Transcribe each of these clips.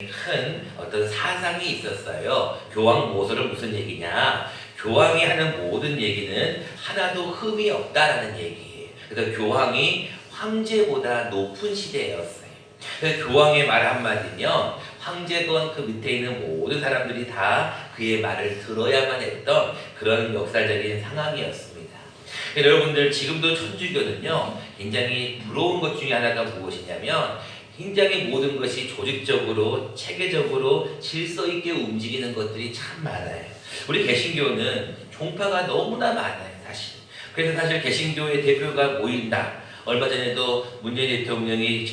큰 어떤 사상이 있었어요. 교황 모서는 무슨 얘기냐? 교황이 하는 모든 얘기는 하나도 흠이 없다라는 얘기예요. 그래서 교황이 황제보다 높은 시대였어요. 그래서 교황의 말 한마디면 황제건 그 밑에 있는 모든 사람들이 다 그의 말을 들어야만 했던 그런 역사적인 상황이었습니다. 여러분들 지금도 천주교는요 굉장히 부러운 것 중에 하나가 무엇이냐면 굉장히 모든 것이 조직적으로 체계적으로 질서 있게 움직이는 것들이 참 많아요. 우리 개신교는 종파가 너무나 많아요, 사실. 그래서 사실 개신교의 대표가 모인다. 얼마 전에도 문재인 대통령이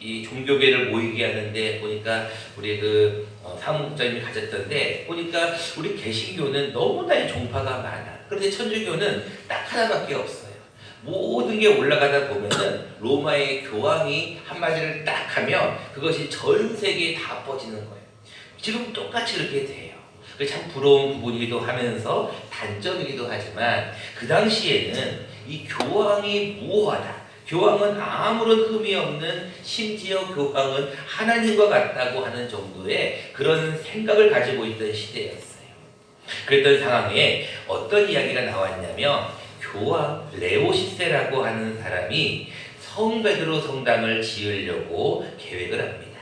이 종교계를 모이게 하는데 보니까 우리 그 어, 사무국장님이 가졌던데 보니까 우리 개신교는 너무나 종파가 많아. 그런데 천주교는 딱 하나밖에 없어요. 모든 게 올라가다 보면은 로마의 교황이 한마디를 딱 하면 그것이 전 세계에 다 퍼지는 거예요. 지금 똑같이 그렇게 돼요. 참 부러운 부분이기도 하면서 단점이기도 하지만 그 당시에는 이 교황이 무호하다. 교황은 아무런 흠이 없는 심지어 교황은 하나님과 같다고 하는 정도의 그런 생각을 가지고 있던 시대였어요. 그랬던 상황에 어떤 이야기가 나왔냐면 교황 레오 10세라고 하는 사람이 성 베드로 성당을 지으려고 계획을 합니다.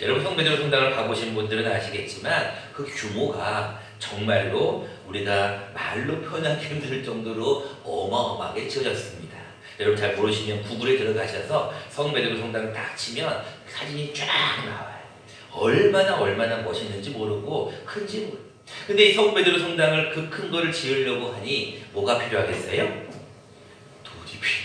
여러분 성 베드로 성당을 가보신 분들은 아시겠지만 그 규모가 정말로 우리가 말로 표현하기 힘들 정도로 어마어마하게 지어졌습니다. 여러분 잘 모르시면 구글에 들어가셔서 성 베드로 성당을 딱 치면 사진이 쫙 나와요. 얼마나 얼마나 멋있는지 모르고 큰지 모르고 근데 이 성베드로 성당을 그 큰 거를 지으려고 하니 뭐가 필요하겠어요? 돈이 필요하죠.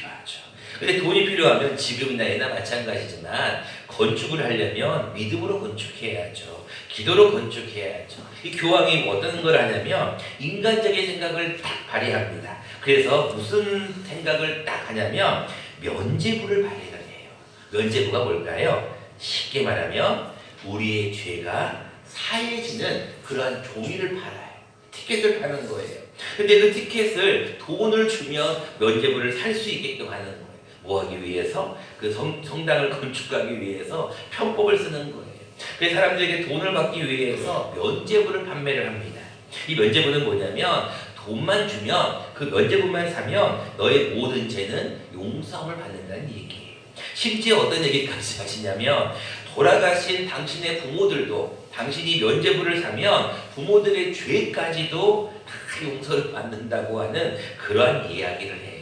근데 돈이 필요하면 지금이나 예나 마찬가지지만 건축을 하려면 믿음으로 건축해야죠. 기도로 건축해야죠. 이 교황이 어떤 걸 하냐면 인간적인 생각을 딱 발휘합니다. 그래서 무슨 생각을 딱 하냐면 면제부를 발휘를 해요. 면제부가 뭘까요? 쉽게 말하면 우리의 죄가 사해지는 그러한 종이를 팔아요. 티켓을 파는 거예요. 근데 그 티켓을 돈을 주면 면제부를 살 수 있게끔 하는 거예요. 뭐 하기 위해서? 그 성, 성당을 건축하기 위해서 편법을 쓰는 거예요. 그래서 사람들에게 돈을 받기 위해서 면제부를 판매를 합니다. 이 면제부는 뭐냐면 돈만 주면 그 면제부만 사면 너의 모든 죄는 용서함을 받는다는 얘기예요. 심지어 어떤 얘기까지 하시냐면 돌아가신 당신의 부모들도 당신이 면제부를 사면 부모들의 죄까지도 다 용서를 받는다고 하는 그러한 이야기를 해요.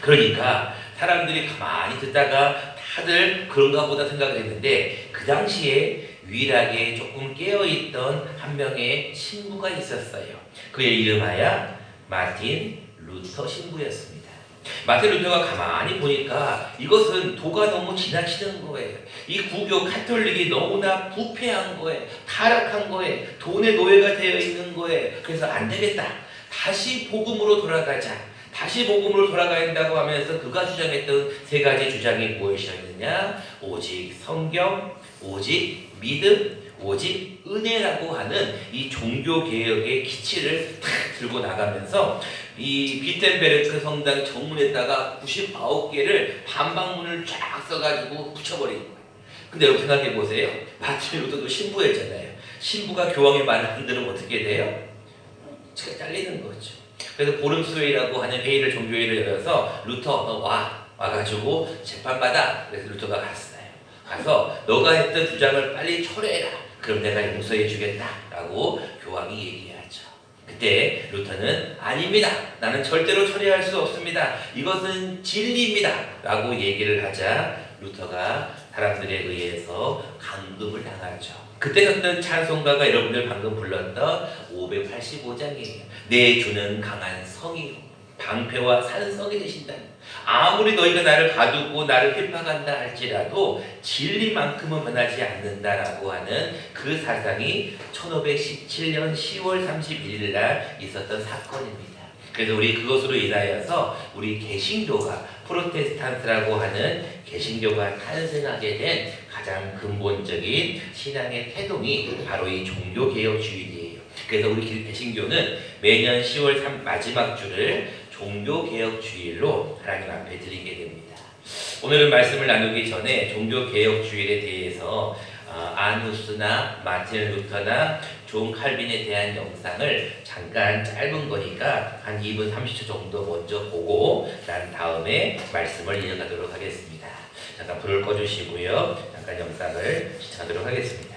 그러니까 사람들이 가만히 듣다가 다들 그런가 보다 생각을 했는데 그 당시에 유일하게 조금 깨어있던 한 명의 신부가 있었어요. 그의 이름하여 마틴 루터 신부였습니다. 마틴 루터가 가만히 보니까 이것은 도가 너무 지나치는 거예요. 이 구교 카톨릭이 너무나 부패한 거예요. 타락한 거예요. 돈의 노예가 되어 있는 거예요. 그래서 안 되겠다. 다시 복음으로 돌아가자. 다시 복음으로 돌아가야 한다고 하면서 그가 주장했던 세 가지 주장이 무엇이었느냐? 오직 성경, 오직 믿음, 오직 은혜라고 하는 이 종교 개혁의 기치를 탁 들고 나가면서 이 비텐베르크 성당 정문에다가 99개를 반박문을 쫙 써가지고 붙여버린 거예요. 근데 여러분 생각해 보세요. 마틴 루터도 신부였잖아요. 신부가 교황의 말을 안 들으면 어떻게 돼요? 제가 잘리는 거죠. 그래서 보름수회라고 하는 회의를 종교회의를 열어서 루터 너 와. 와가지고 재판받아. 그래서 루터가 갔어요. 가서 너가 했던 주장을 빨리 철회해라. 그럼 내가 용서해 주겠다라고 교황이 얘기하죠. 그때 루터는 아닙니다. 나는 절대로 철회할 수 없습니다. 이것은 진리입니다. 라고 얘기를 하자 루터가 사람들에 의해서 감금을 당하죠. 그때 썼던 찬송가가 여러분들 방금 불렀던 585장이에요. 내 주는 강한 성이요. 방패와 산성이 되신다. 아무리 너희가 나를 가두고 나를 핍박한다 할지라도 진리만큼은 변하지 않는다라고 하는 그 사상이 1517년 10월 31일 날 있었던 사건입니다. 그래서 우리 그것으로 인하여서 우리 개신교가 프로테스탄트라고 하는 개신교가 탄생하게 된 가장 근본적인 신앙의 태동이 바로 이 종교개혁주의예요. 그래서 우리 개신교는 매년 10월 3 마지막 주를 종교개혁 주일로 하나님 앞에 드리게 됩니다. 오늘은 말씀을 나누기 전에 종교개혁 주일에 대해서 어, 아누스나 마틴 루터나 존 칼빈에 대한 영상을 잠깐 짧은 거니까 한 2분 30초 정도 먼저 보고 난 다음에 말씀을 이어가도록 하겠습니다. 잠깐 불을 꺼주시고요. 잠깐 영상을 시청하도록 하겠습니다.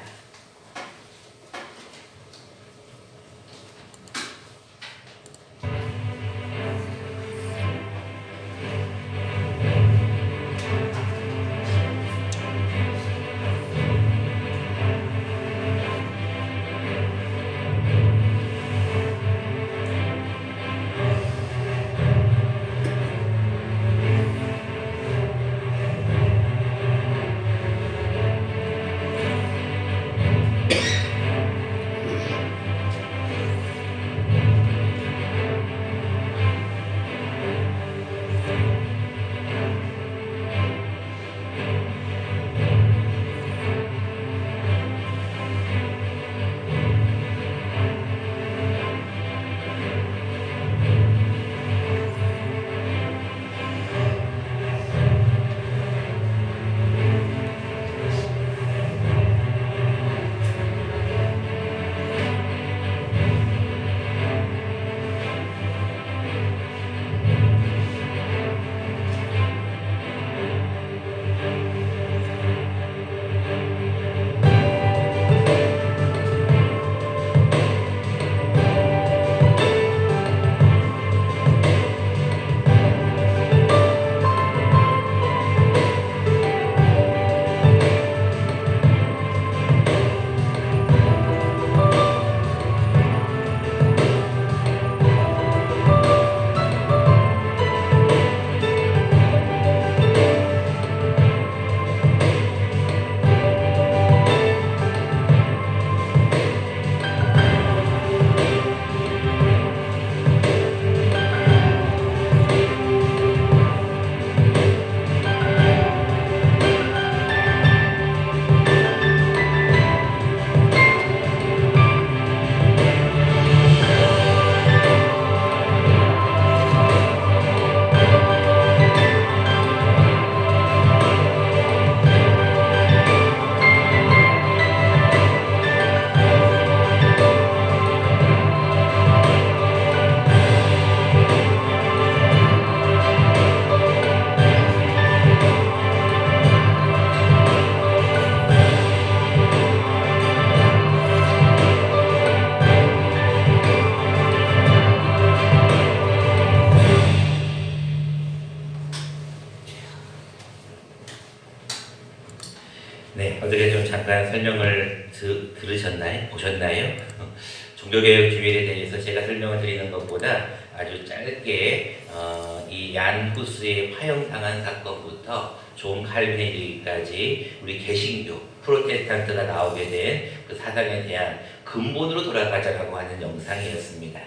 종교개혁 주일에 대해서 제가 설명을 드리는 것보다 아주 짧게 어, 이 얀후스의 파형당한 사건부터 존 칼빈에 이르기까지 우리 개신교 프로테스탄트가 나오게 된 그 사상에 대한 근본으로 돌아가자라고 하는 영상이었습니다.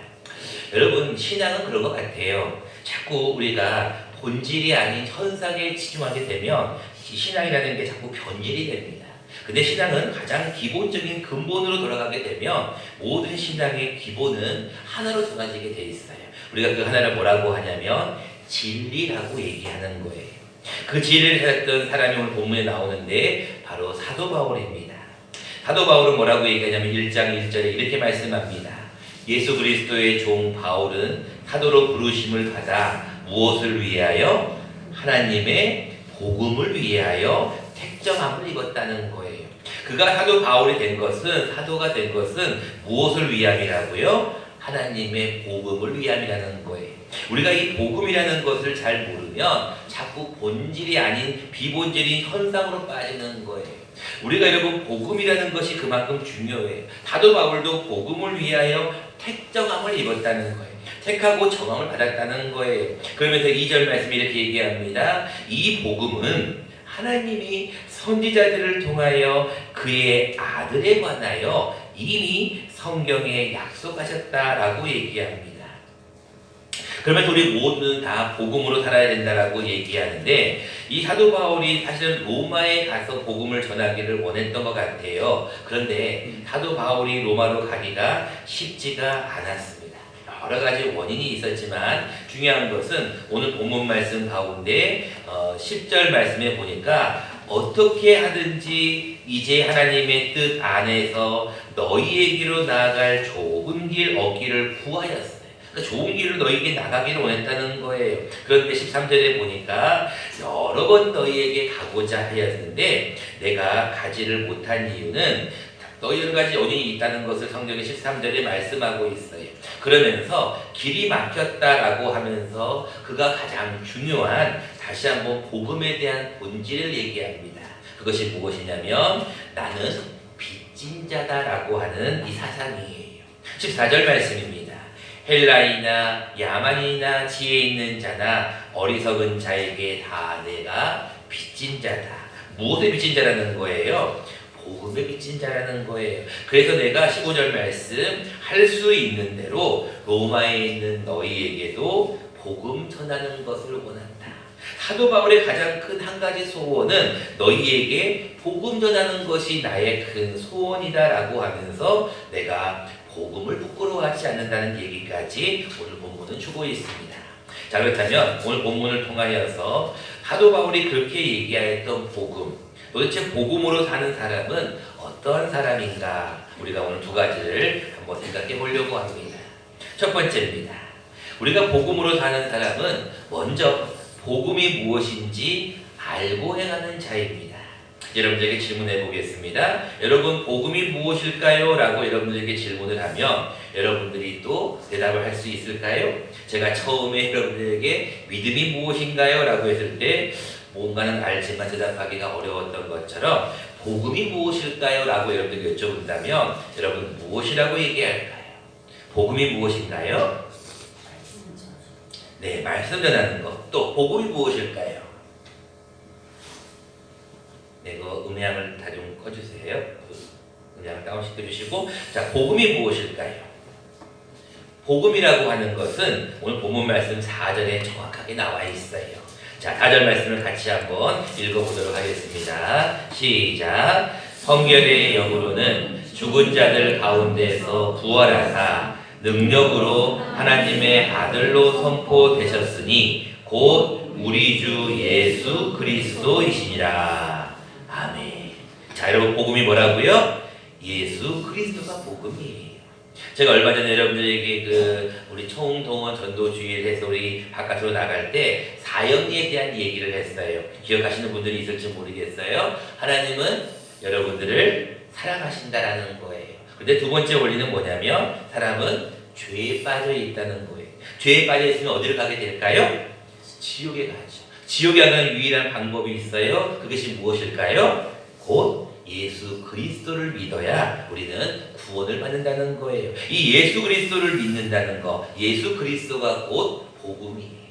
여러분 신앙은 그런 것 같아요. 자꾸 우리가 본질이 아닌 현상에 치중하게 되면 이 신앙이라는 게 자꾸 변질이 됩니다. 근데 신앙은 가장 기본적인 근본으로 돌아가게 되면 모든 신앙의 기본은 하나로 정해지게 돼 있어요. 우리가 그 하나를 뭐라고 하냐면 진리라고 얘기하는 거예요. 그 진리를 찾았던 사람이 오늘 본문에 나오는데 바로 사도 바울입니다. 사도 바울은 뭐라고 얘기하냐면 1장 1절에 이렇게 말씀합니다. 예수 그리스도의 종 바울은 사도로 부르심을 받아 무엇을 위하여 하나님의 복음을 위하여 택정함을 입었다는 거예요. 그가 사도 바울이 된 것은 사도가 된 것은 무엇을 위함이라고요? 하나님의 복음을 위함이라는 거예요. 우리가 이 복음이라는 것을 잘 모르면 자꾸 본질이 아닌 비본질인 현상으로 빠지는 거예요. 우리가 여러분 복음이라는 것이 그만큼 중요해요. 사도 바울도 복음을 위하여 택정함을 입었다는 거예요. 택하고 정함을 받았다는 거예요. 그러면서 2절 말씀 이렇게 얘기합니다. 이 복음은 하나님이 선지자들을 통하여 그의 아들에 관하여 이미 성경에 약속하셨다라고 얘기합니다. 그러면 우리 모두는 다 복음으로 살아야 된다라고 얘기하는데 이 사도 바울이 사실은 로마에 가서 복음을 전하기를 원했던 것 같아요. 그런데 사도 바울이 로마로 가기가 쉽지가 않았습니다. 여러 가지 원인이 있었지만 중요한 것은 오늘 본문 말씀 가운데 어, 10절 말씀에 보니까 어떻게 하든지 이제 하나님의 뜻 안에서 너희에게로 나아갈 좋은 길 얻기를 구하였어요. 그러니까 좋은 길을 너희에게 나가기를 원했다는 거예요. 그런데 13절에 보니까 여러 번 너희에게 가고자 하였는데 내가 가지를 못한 이유는 너희 여러 가지 원인이 있다는 것을 성경의 13절에 말씀하고 있어요. 그러면서 길이 막혔다라고 하면서 그가 가장 중요한 다시 한번 복음에 대한 본질을 얘기합니다. 그것이 무엇이냐면 나는 빚진 자다라고 하는 이 사상이에요. 14절 말씀입니다. 헬라이나 야만이나 지혜 있는 자나 어리석은 자에게 다 내가 빚진 자다. 무엇에 빚진 자라는 거예요? 복음에 빚진 자라는 거예요. 그래서 내가 15절 말씀 할 수 있는 대로 로마에 있는 너희에게도 복음 전하는 것을 원한다. 사도 바울의 가장 큰 한 가지 소원은 너희에게 복음 전하는 것이 나의 큰 소원이다라고 하면서 내가 복음을 부끄러워하지 않는다는 얘기까지 오늘 본문은 주고 있습니다. 자 그렇다면 오늘 본문을 통하여서 사도 바울이 그렇게 얘기하였던 복음 도대체 복음으로 사는 사람은 어떤 사람인가 우리가 오늘 두 가지를 한번 생각해 보려고 합니다. 첫 번째입니다. 우리가 복음으로 사는 사람은 먼저 복음이 무엇인지 알고 행하는 자입니다. 여러분들에게 질문해 보겠습니다. 여러분 복음이 무엇일까요? 라고 여러분들에게 질문을 하면 여러분들이 또 대답을 할 수 있을까요? 제가 처음에 여러분들에게 믿음이 무엇인가요? 라고 했을 때 뭔가는 알지만 대답하기가 어려웠던 것처럼 복음이 무엇일까요? 라고 여러분들 여쭤본다면 여러분 무엇이라고 얘기할까요? 복음이 무엇인가요? 네, 말씀 전하는 것. 또 복음이 무엇일까요? 네, 그 음향을 다 좀 꺼주세요. 그 음향 다운시켜 주시고, 자, 복음이 무엇일까요? 복음이라고 하는 것은 오늘 본문 말씀 4절에 정확하게 나와 있어요. 자, 4절 말씀을 같이 한번 읽어보도록 하겠습니다. 시작. 성결의 역으로는 죽은 자들 가운데서 부활하사 능력으로 하나님의 아들로 선포되셨으니 곧 우리 주 예수 그리스도이시니라. 아멘. 자, 여러분 복음이 뭐라고요? 예수 그리스도가 복음이에요. 제가 얼마 전에 여러분들에게 그 우리 총동원 전도주의를 해서 우리 바깥으로 나갈 때 사형리에 대한 얘기를 했어요. 기억하시는 분들이 있을지 모르겠어요. 하나님은 여러분들을 사랑하신다라는 거예요. 근데 두 번째 원리는 뭐냐면 사람은 죄에 빠져 있다는 거예요. 죄에 빠져 있으면 어디를 가게 될까요? 지옥에 가죠. 지옥에 가는 유일한 방법이 있어요. 그것이 무엇일까요? 곧 예수 그리스도를 믿어야 우리는 구원을 받는다는 거예요. 이 예수 그리스도를 믿는다는 거, 예수 그리스도가 곧 복음이에요.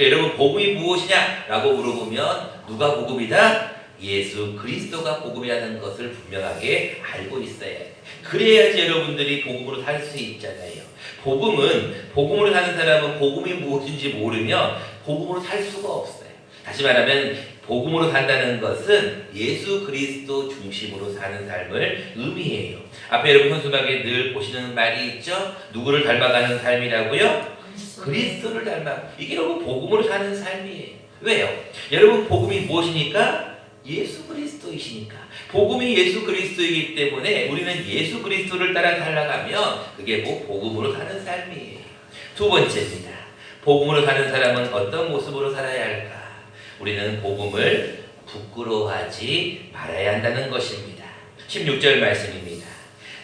여러분 복음이 무엇이냐라고 물어보면 누가 복음이다? 예수 그리스도가 복음이라는 것을 분명하게 알고 있어야 돼. 그래야지 여러분들이 복음으로 살 수 있잖아요. 복음은 복음으로 사는 사람은 복음이 무엇인지 모르면 복음으로 살 수가 없어요. 다시 말하면 복음으로 산다는 것은 예수 그리스도 중심으로 사는 삶을 의미해요. 앞에 여러분 현수막에 늘 보시는 말이 있죠? 누구를 닮아가는 삶이라고요? 그리스도를 닮아. 이게 여러분 복음으로 사는 삶이에요. 왜요? 여러분 복음이 무엇이니까? 예수 그리스도이시니까. 복음이 예수 그리스도이기 때문에 우리는 예수 그리스도를 따라 살아가면 그게 뭐 복음으로 사는 삶이에요. 두 번째입니다. 복음으로 사는 사람은 어떤 모습으로 살아야 할까? 우리는 복음을 부끄러워하지 말아야 한다는 것입니다. 16절 말씀입니다.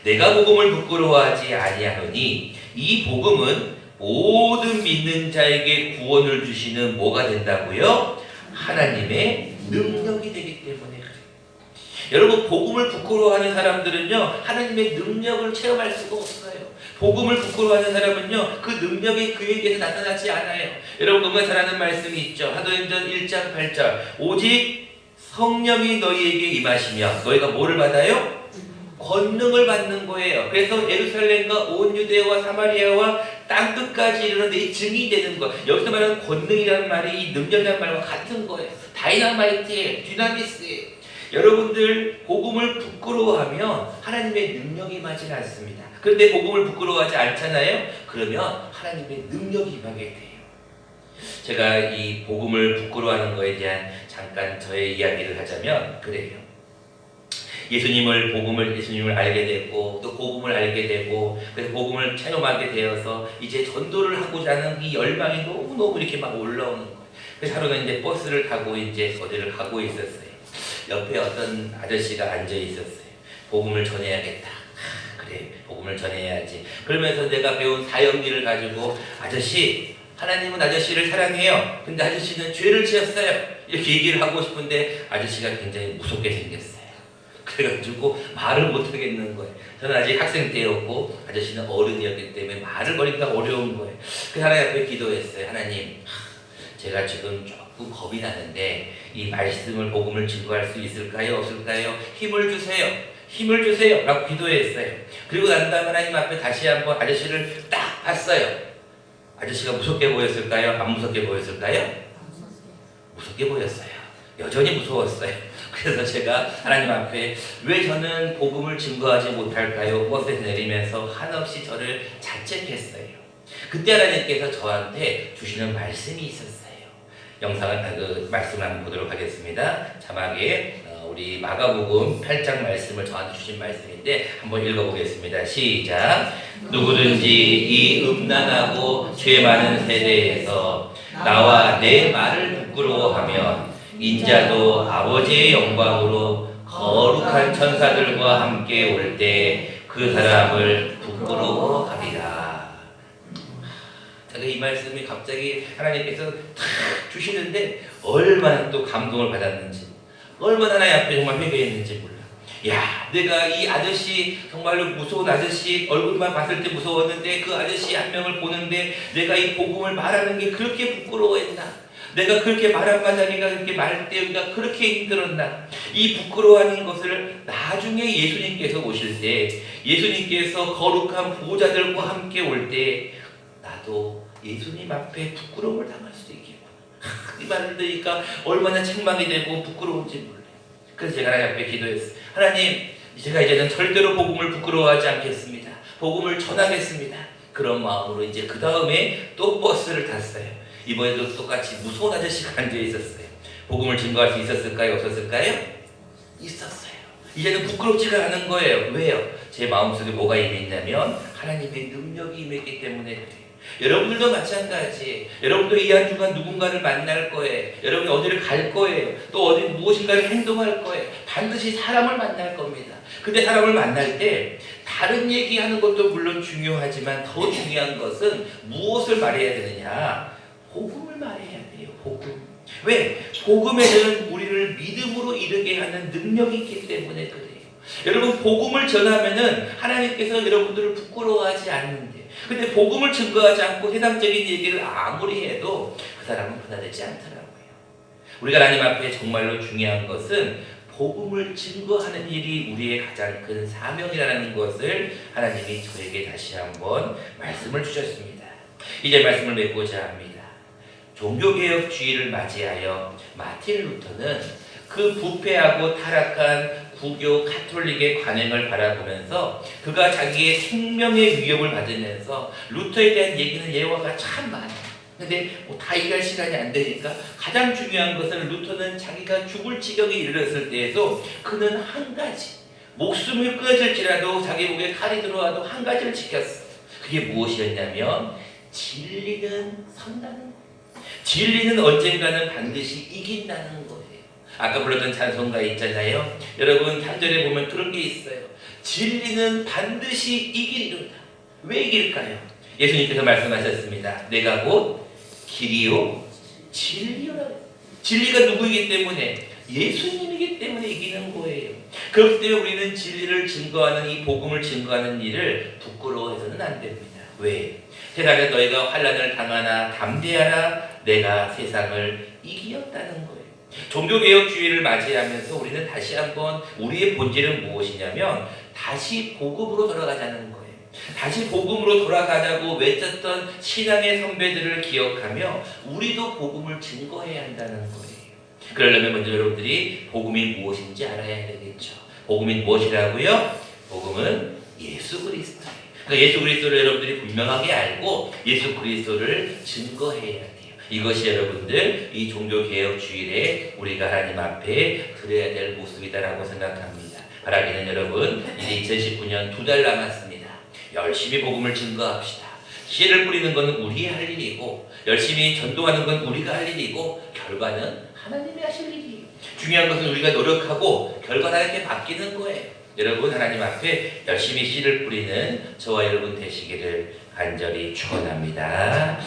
내가 복음을 부끄러워하지 아니하노니 이 복음은 모든 믿는 자에게 구원을 주시는 뭐가 된다고요? 하나님의 능력이 되기 때문에 그래요. 여러분 복음을 부끄러워하는 사람들은요 하나님의 능력을 체험할 수가 없어요. 복음을 부끄러워하는 사람은요 그 능력이 그에게서 나타나지 않아요. 여러분 너무나 잘 아는 말씀이 있죠. 사도행전 1장 8절 오직 성령이 너희에게 임하시면 너희가 뭐를 받아요? 권능을 받는 거예요. 그래서 예루살렘과 온 유대와 사마리아와 땅 끝까지 이르는 데 증이 되는 거. 여기서 말하는 권능이라는 말이 이 능력이라는 말과 같은 거예요. 다이나마이트예요. 디나미스예요. 여러분들 복음을 부끄러워하면 하나님의 능력이 임하지 않습니다. 그런데 복음을 부끄러워하지 않잖아요. 그러면 하나님의 능력이 임하게 돼요. 제가 이 복음을 부끄러워하는 거에 대한 잠깐 저의 이야기를 하자면 그래요. 예수님을 복음을 예수님을 알게 됐고 또 복음을 알게 되고 그래서 복음을 체험하게 되어서 이제 전도를 하고자 하는 이 열망이 너무 너무 이렇게 막 올라오는 거예요. 그래서 하루는 이제 버스를 타고 이제 어디를 가고 있었어요. 옆에 어떤 아저씨가 앉아 있었어요. 복음을 전해야겠다. 아, 그래, 복음을 전해야지. 그러면서 내가 배운 사형리를 가지고 아저씨, 하나님은 아저씨를 사랑해요. 근데 아저씨는 죄를 지었어요. 이렇게 얘기를 하고 싶은데 아저씨가 굉장히 무섭게 생겼어요. 그래가지고 말을 못 하겠는 거예요. 저는 아직 학생 때였고 아저씨는 어른이었기 때문에 말을 거리기가 어려운 거예요. 그 하나님 앞에 기도했어요. 하나님, 하, 제가 지금 조 금 겁이 나는데 이 말씀을 복음을 증거할 수 있을까요? 없을까요? 힘을 주세요. 힘을 주세요. 라고 기도했어요. 그리고 난 다음에 하나님 앞에 다시 한번 아저씨를 딱 봤어요. 아저씨가 무섭게 보였을까요? 안 무섭게 보였을까요? 무섭게 보였어요. 여전히 무서웠어요. 그래서 제가 하나님 앞에 왜 저는 복음을 증거하지 못할까요? 버스에서 내리면서 한없이 저를 자책했어요. 그때 하나님께서 저한테 주시는 말씀이 있었어요. 영상을 아, 그 말씀을 한번 보도록 하겠습니다. 자막에 어, 우리 마가복음 8장 말씀을 저한테 주신 말씀인데 한번 읽어보겠습니다. 시작. 누구든지 이 음란하고 죄 많은 세대에서 나와 내 말을 부끄러워하면 인자도 아버지의 영광으로 거룩한 천사들과 함께 올 때 그 사람을 부끄러워하리라. 제가 이 말씀이 갑자기 하나님께서 탁 주시는데 얼마나 또 감동을 받았는지 얼마나 하나님 앞에 정말 회개했는지 몰라. 야, 내가 이 아저씨 정말로 무서운 아저씨 얼굴만 봤을 때 무서웠는데 그 아저씨 한 명을 보는데 내가 이 복음을 말하는 게 그렇게 부끄러워했나? 내가 그렇게 말한만 하니까 그렇게 말 때우기가 그렇게 힘들었나? 이 부끄러워하는 것을 나중에 예수님께서 오실 때 예수님께서 거룩한 보호자들과 함께 올 때 나도 예수님 앞에 부끄러움을 당할 수도 있겠구나. 이 말을 들으니까 얼마나 책망이 되고 부끄러운지 몰라요. 그래서 제가 하나님 앞에 기도했어요. 하나님, 제가 이제는 절대로 복음을 부끄러워하지 않겠습니다. 복음을 전하겠습니다. 그런 마음으로 이제 그 다음에 또 버스를 탔어요. 이번에도 똑같이 무서운 아저씨가 앉아 있었어요. 복음을 증거할 수 있었을까요? 없었을까요? 있었어요. 이제는 부끄럽지가 않은 거예요. 왜요? 제 마음속에 뭐가 임했냐면 하나님의 능력이 임했기 때문에 그래요. 여러분들도 마찬가지. 여러분도 이 한 주간 누군가를 만날 거예요. 여러분이 어디를 갈 거예요. 또 어디 무엇인가를 행동할 거예요. 반드시 사람을 만날 겁니다. 근데 사람을 만날 때 다른 얘기하는 것도 물론 중요하지만 더 중요한 것은 무엇을 말해야 되느냐? 복음을 말해야 돼요. 복음. 왜? 복음에는 우리를 믿음으로 이르게 하는 능력이 있기 때문에 그래요. 여러분 복음을 전하면은 하나님께서 여러분들을 부끄러워하지 않는데 근데 복음을 증거하지 않고 세상적인 얘기를 아무리 해도 그 사람은 변화되지 않더라고요. 우리가 하나님 앞에 정말로 중요한 것은 복음을 증거하는 일이 우리의 가장 큰 사명이라는 것을 하나님이 저에게 다시 한번 말씀을 주셨습니다. 이제 말씀을 맺고자 합니다. 종교개혁주의를 맞이하여 마틴 루터는 그 부패하고 타락한 구교 카톨릭의 관행을 바라보면서 그가 자기의 생명의 위협을 받으면서 루터에 대한 얘기는 예화가 참 많아요. 근데 뭐 다 얘기할 시간이 안 되니까 가장 중요한 것은 루터는 자기가 죽을 지경에 이르렀을 때에도 그는 한 가지 목숨을 끊어질지라도 자기 목에 칼이 들어와도 한 가지를 지켰어. 그게 무엇이었냐면 진리는 선다는 거예요. 진리는 언젠가는 반드시 이긴다는 거예요. 아까 불렀던 찬송가 있잖아요. 여러분 3절에 보면 그런 게 있어요. 진리는 반드시 이기리로다. 왜 이길까요? 예수님께서 말씀하셨습니다. 내가 곧 길이요 진리요라. 진리가 누구이기 때문에 예수님이기 때문에 이기는 거예요. 그렇기 때문에 우리는 진리를 증거하는 이 복음을 증거하는 일을 부끄러워해서는 안 됩니다. 왜? 세상에 너희가 환란을 당하나 담대하라 내가 세상을 이기었다는 거예요. 종교개혁주의를 맞이하면서 우리는 다시 한번 우리의 본질은 무엇이냐면 다시 복음으로 돌아가자는 거예요. 다시 복음으로 돌아가자고 외쳤던 신앙의 선배들을 기억하며 우리도 복음을 증거해야 한다는 거예요. 그러려면 먼저 여러분들이 복음이 무엇인지 알아야 되겠죠. 복음이 무엇이라고요? 복음은 예수 그리스도예요. 그러니까 예수 그리스도를 여러분들이 분명하게 알고 예수 그리스도를 증거해야. 이것이 여러분들 이 종교 개혁 주일에 우리가 하나님 앞에 드려야 될 모습이다라고 생각합니다. 바라기는 여러분 이제 2019년 두 달 남았습니다. 열심히 복음을 증거합시다. 씨를 뿌리는 건 우리의 할 일이고 열심히 전도하는 건 우리가 할 일이고 결과는 하나님이 하실 일이에요. 중요한 것은 우리가 노력하고 결과가 이렇게 바뀌는 거예요. 여러분 하나님 앞에 열심히 씨를 뿌리는 저와 여러분 되시기를 간절히 축원합니다.